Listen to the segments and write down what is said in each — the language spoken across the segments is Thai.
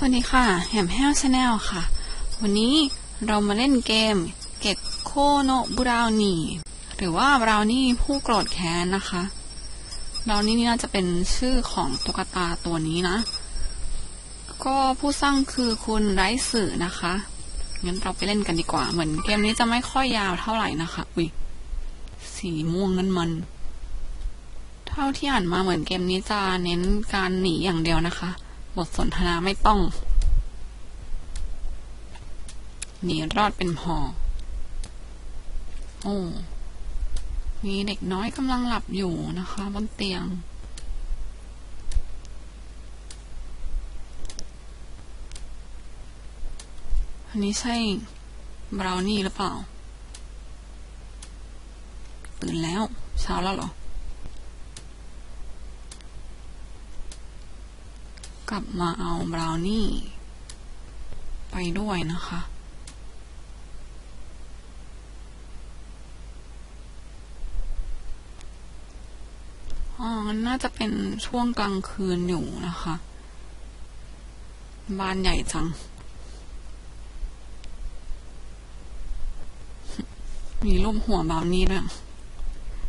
สวัสดีค่ะ แฮมแฮลชาแนลค่ะ วันนี้เรามาเล่นเกมเก็กโคโนบราวนี่ หรือว่าบราวนี่ผู้โกรธแค้นนะคะบราวนี่นี่น่าจะเป็นชื่อของตุ๊กตาตัวนี้นะ ก็ผู้สร้างคือคุณไรสื่อนะคะ งั้นเราไปเล่นกันดีกว่า เหมือนเกมนี้จะไม่ค่อยยาวเท่าไหร่นะคะ อุ้ย สีม่วงนั่นมัน เท่าที่อ่านมาเหมือนเกมนี้จะเน้นการหนีอย่างเดียวนะคะ บทสนทนาไม่ต้อง หนีรอดเป็นพอโอ้มีเด็กน้อยกำลังหลับอยู่นะคะ บนเตียง อันนี้ใช่บราวนี่หรือเปล่า ตื่นแล้ว เช้าแล้วเหรอ กลับมาเอาบราวนี่ไปด้วยนะคะ อ๋อนน่าจะเป็นช่วงกลางคืนอยู่นะคะ บ้านใหญ่จัง มีรูปหัวบราวนี่ด้วย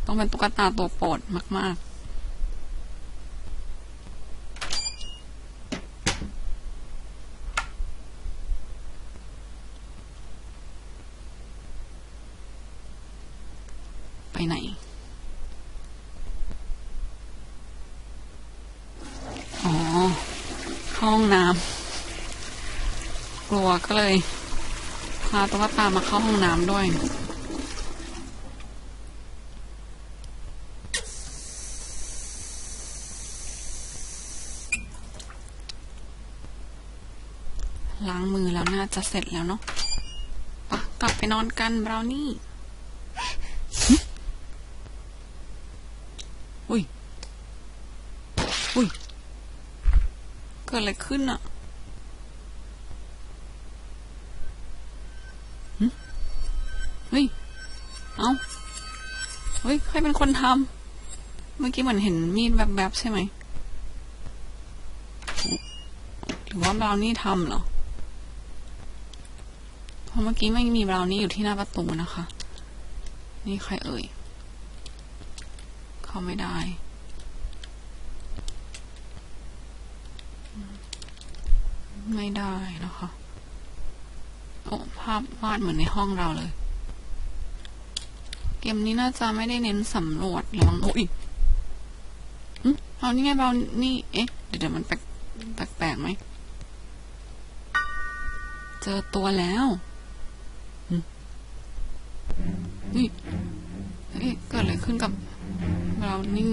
ต้องเป็นตุ๊กตาตัวโปรดมาก ๆ ไปไหน อ๋อ เข้าห้องน้ำกลัวก็เลยพาตุ๊กตามาเข้าห้องน้ำด้วยล้างมือแล้วน่าจะเสร็จแล้วเนาะปะกลับไปนอนกันบราวนี่ อุ้ย อุ้ย เกิดอะไรขึ้นอะหึเฮ้ย เอาเฮ้ย ใครเป็นคนทำ เมื่อกี้เหมือนเห็นมีดแบบๆใช่ไหม หรือว่าบราวนี่ทำเหรอ เพราะเมื่อกี้ไม่มีบราวนี่อยู่ที่หน้าประตูนะคะ นี่ใครเอ่ย เข้าไม่ได้ ไม่ได้นะคะโอ้ภาพวาดเหมือนในห้องเราเลย เกมนี้น่าจะไม่ได้เน้นสำรวจหรือมั้งโอ้ยเอานี่ไงเบานี่ เอ๊ะ เดี๋ยวเดี๋ยวมันแปลกแปลกไหม เจอตัวแล้วนี่เอ๊ะเกิดอะไรขึ้นกับเรานี่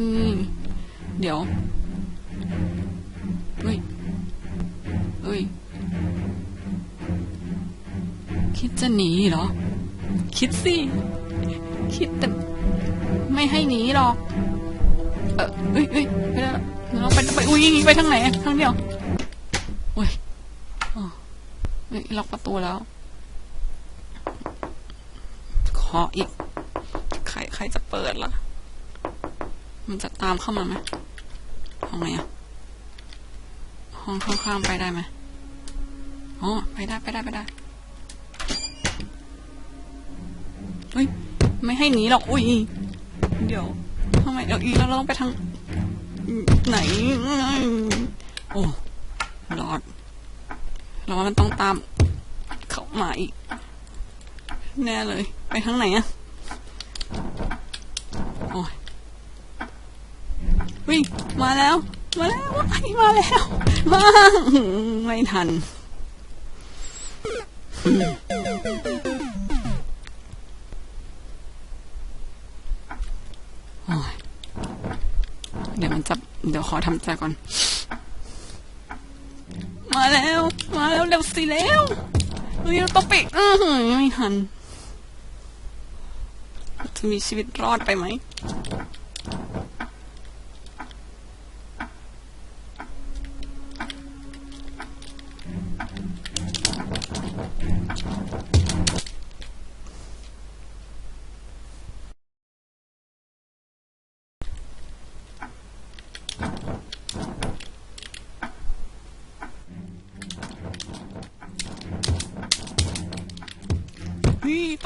เดี๋ยวเฮ้ย คิดจะหนีเหรอ คิดสิ คิดแต่ไม่ให้หนีหรอก เออเฮ้ยเฮ้ยไปแล้วเราไปไปอุ้ยไปทางไหนทางเดียวเว้ยอ๋อเฮ้ยล็อกประตูแล้ว ขออีก ใครใครจะเปิดล่ะ มันจะตามเข้ามาไหมห้องไหนอะห้องข้างๆไปได้ไหมอ๋อไปได้ไปได้ไปได้ เฮ้ยไม่ให้หนีหรอก อุ้ย เดี๋ยวทำไมเดี๋ยวอีกแล้วเราต้องไปทางไหน โอ้รอดเราว่ามันต้องตาม เข้ามาอีก แน่เลย ไปทางไหนอะโอ้ยวิ่งมาแล้ว มาแล้วว้ายมาแล้วมาไม่ทัน เดี๋ยวมันจะเดี๋ยวขอทำใจก่อน มาแล้ว มาแล้วเร็วสิแล้วเฮ้ยเราต้องไปอือหือไม่ทันจะมีชีวิตรอดไปไหม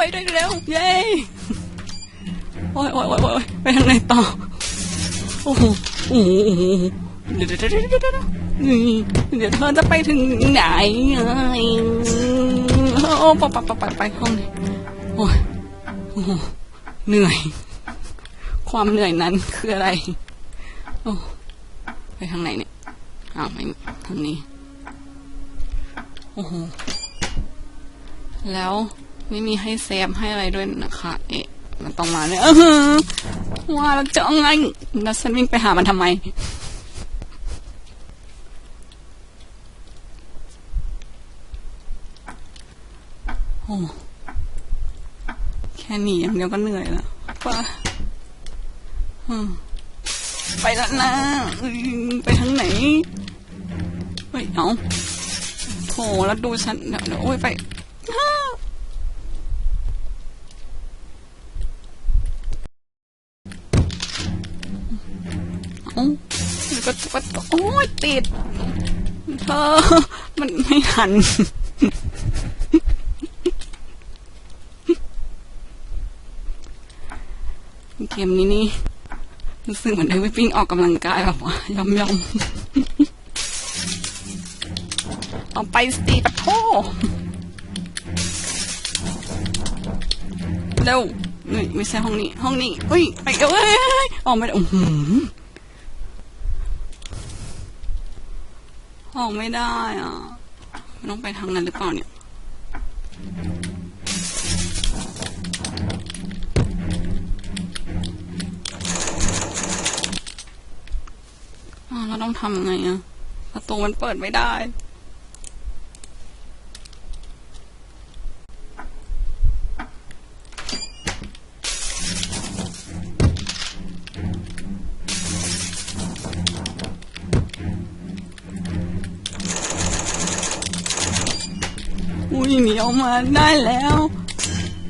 ไปได้แล้วเย้โอ้ยโอ้ยโอ้ยโอ้ยไปทางไหนต่อโอ้โหโอ้โหเดี๋ยวเดี๋ยวเดี๋ยวเดี๋ยวเธอจะไปถึงไหนโอ้ปไปไปไปไปห้องนี้โอ้ยโอ้โหเหนื่อย ความเหนื่อยนั้นคืออะไร โอ้ไปทางไหนเนี่ยอ้าวไม่ทางนี้ โอ้โหแล้ว ไม่มีให้เซฟให้อะไรด้วยนะคะ เอ๊ะมันต้องมาเนี่ยเออว่าแล้วจะเอาไงแล้วฉันวิ่งไปหามันทำไม โอ้แค่หนีอย่างเดียวก็เหนื่อยแล้วไปอืมไปแล้วนะ ไปทางไหน เฮ้ย เอาโถแล้วดูฉันเดี๋ยวเดี๋ยวโอ้ยไป ดก็ก็โอ้ยติดเธอมันไม่หัน เกมนี้นี่รู้สึกเหมือนได้ไปปิ้งออกกำลังกายแบบว่ายอมยอมเอาไปสตีปะโทเร็วนี่ไม่ใช่ห้องนี้ ห้องนี้เฮ้ยไปเอ้ยออกไม่ได้อื้อ ออกไม่ได้อะต้องไปทางนั้นหรือเปล่าเนี่ยอ้าวเราต้องทำยังไงอะประตูมันเปิดไม่ได้ ออกมาได้แล้ว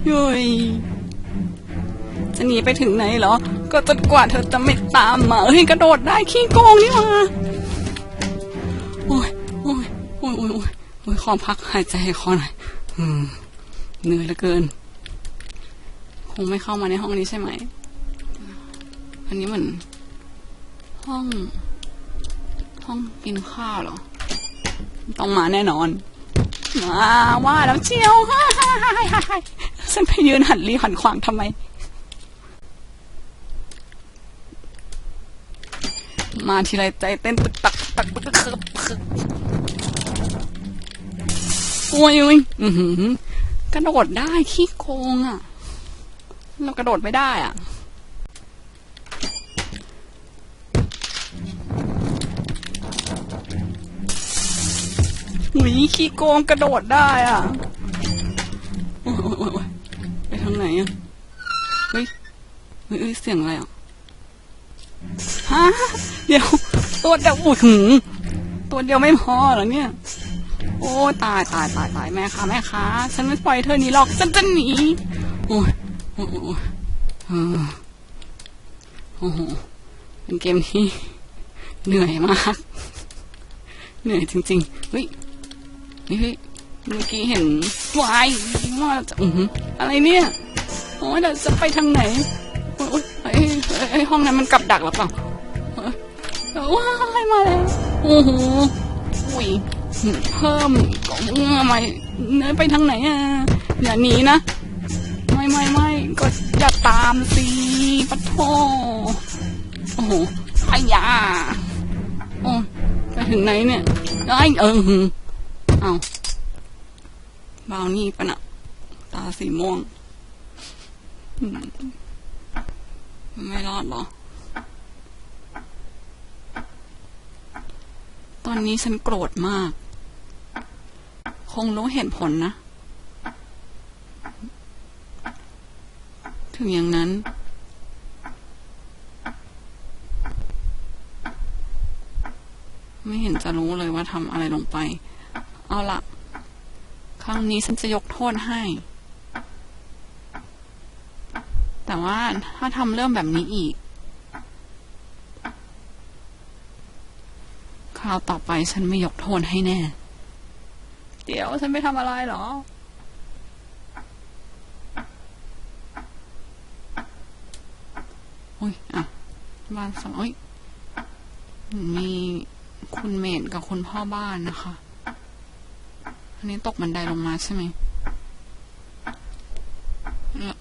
ยุยจะหนีไปถึงไหนเหรอ ก็จนกว่าเธอจะไม่ตามมาเฮ้ยกระโดดได้ขี้โกงนี่มาโอ้ยโอ้ยโอ้ยโอ้ยโอ้ยโอ้ยขอพักหายใจให้คอหน่อยเหนื่อยเหลือเกิน คงไม่เข้ามาในห้องนี้ใช่ไหม อันนี้เหมือนห้อง ห้องกินข้าวเหรอ ต้องมาแน่นอน มาว่าแล้วเชียวฉันไปยืนหันรีหันขวางทำไม มาทีไรใจเต้นตึกตักตักตึกตักตึกตึกโอ้ยโอ้ยอือหือกระโดดได้ขี้โกงอะ เรากระโดดไม่ได้อะ หุยขี้โกงกระโดดได้อะโอ้ยไปทางไหนอะเฮ้ยเฮ้ยเสียงอะไรอะฮะเดี๋ยวตัวเดียวอุ้ยหืมตัวเดียวไม่พอเหรอเนี่ย โอ้ตายตายตายตายแม่ค้าแม่ค้าฉันไม่ปล่อยเธอหนีหรอกฉันจะหนีโอ้ยโอ้ยโอ้โอ้โหเป็นเกมที่เหนื่อยมาก เหนื่อยจริงๆเฮ้ย ฮ้ยเฮ้ยเมื่อกี้เห็นวายว่าจะอือหืออะไรเนี่ยโอ้ยเราจะไปทางไหนโอ้ยโอ้ยไอ้ไอ้ไอ้ห้องนั้นมันกับดักหรือเปล่าเอ้ยเอ้ยว้ายมาแล้วโอ้โหอุ้ยเพิ่มก็เงื่อมาเนยไปทางไหนอะอย่าหนีนะ ไม่ไม่ไม่ก็อย่าตามสิปะโทโอ้โหไอ้ยาโอ้ยไปถึงไหนเนี่ยไอ้เออหือ เอาบาวนี่ปะนะตาสีม่วง ไม่รอดหรอ ตอนนี้ฉันโกรธมาก คงรู้เหตุผลนะ ถึงอย่างนั้นไม่เห็นจะรู้เลยว่าทำอะไรลงไป เอาละครั้งนี้ฉันจะยกโทษให้ แต่ว่าถ้าทำเรื่องแบบนี้อีก คราวต่อไปฉันไม่ยกโทษให้แน่ เดี๋ยวฉันไม่ทำอะไรหรออุ้ยอะบ้านสองอุ้ยมีคุณเมดกับคุณพ่อบ้านนะคะ อันนี้ตกบันไดลงมาใช่ไหม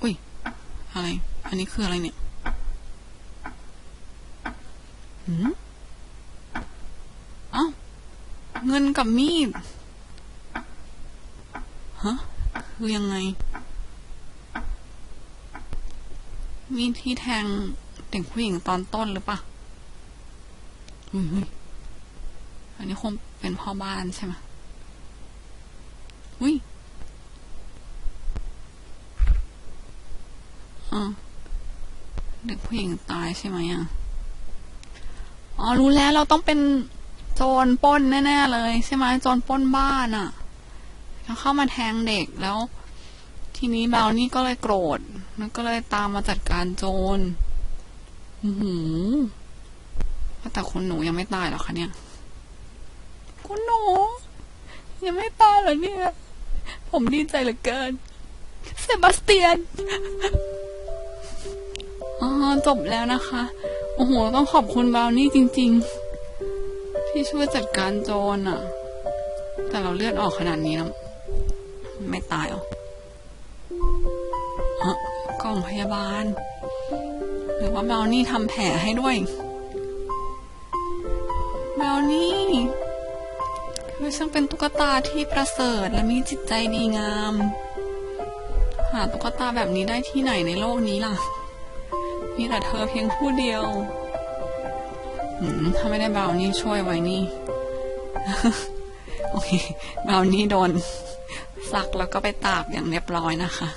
อุ้ย อะไร อันนี้คืออะไรเนี่ยหืมอ้าเงินกับมีด ฮะ คือยังไง มีดที่แทงเด็กผู้หญิงตอนต้นหรือปะอุ้ยอุ้ยอันนี้คงเป็นพ่อบ้านใช่ไหม อุ้ยอ่าเด็กผู้หญิงตายใช่ไหมอะ อ๋อ รู้แล้วเราต้องเป็นโจรป้นแน่ๆเลยใช่ไหมโจรป้นบ้านอะแล้วเข้ามาแทงเด็กแล้ว ทีนี้เบลนี่ก็เลยโกรธแล้วก็เลยตามมาจัดการโจรอือหือแต่คุณหนูยังไม่ตายหรอคะเนี่ย คุณหนู ยังไม่ตายเหรอเนี่ย ผมดีใจเหลือเกิน เซบาสเตียนอ๋อจบแล้วนะคะ โอ้โห ต้องขอบคุณบราวนี่จริง ๆ ที่ช่วยจัดการโจรอะ แต่เราเลือดออกขนาดนี้แล้วไม่ตายหรอฮะกล่องพยาบาล หรือว่าเบราวนี่ทำแผลให้ด้วยเบรา วนี่เธอช่างเป็นตุ๊กตาที่ประเสริฐและมีจิตใจดีงาม หาตุ๊กตาแบบนี้ได้ที่ไหนในโลกนี้ล่ะ มีแต่เธอเพียงผู้เดียวถ้าไม่ได้บาวนี่ช่วยไว้นี่ โอเคบาวนี่โดนซักแล้วก็ไปตากอย่างเรียบร้อยนะคะ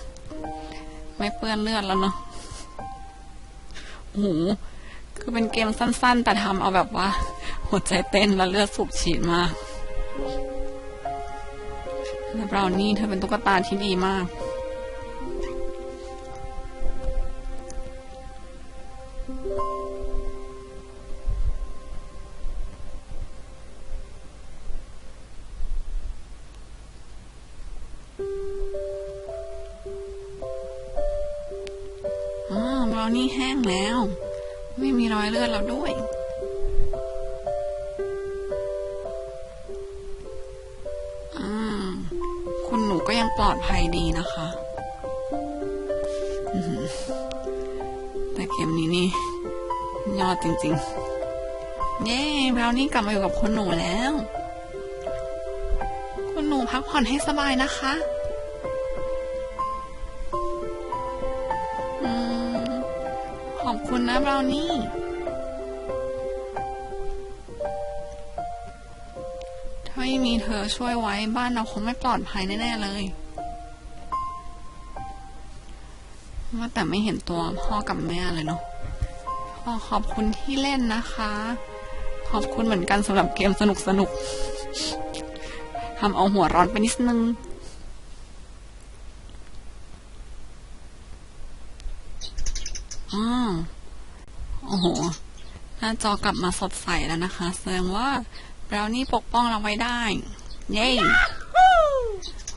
ไม่เปื้อนเลือดแล้วเนาะโอ้โหคือเป็นเกมสั้น ๆ แต่ทำเอาแบบว่า หัวใจเต้นแล้วเลือดสูบฉีดมาก บราวนี่เธอเป็นตุ๊กตาที่ดีมากอ๋อบราวนี่แห้งแล้ว ไม่มีรอยเลือดแล้วด้วย ปลอดภัยดีนะคะ แต่เกมนี้นี่ ยอดจริงๆ เย้บราวนี่กลับมาอยู่กับคุณหนูแล้ว คุณหนูพักผ่อนให้สบายนะคะอขอบคุณนะบรานี่ ถ้าไม่มีเธอช่วยไว้บ้านเราคงไม่ปลอดภัยแน่ ๆ เลย ว่าแต่ไม่เห็นตัวพ่อกับแม่เลยเนาะพ่อขอบคุณที่เล่นนะคะ ขอบคุณเหมือนกันสำหรับเกมสนุกสนุกๆทำเอาหัวร้อนไปนิดนึงอ้าวโอ้โห หน้าจอกลับมาสดใสแล้วนะคะ แสดงว่าบรานี่ปกป้องเราไว้ได้ เย้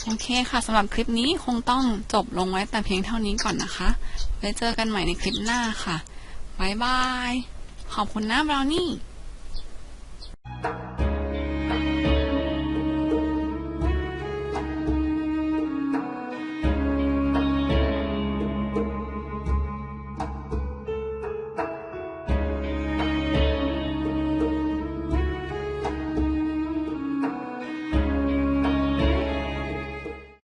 โอเคค่ะสำหรับคลิปนี้คงต้องจบลงไว้แต่เพียงเท่านี้ก่อนนะคะ ไว้เจอกันใหม่ในคลิปหน้าค่ะ บ๊ายบาย ขอบคุณนะบราวนี่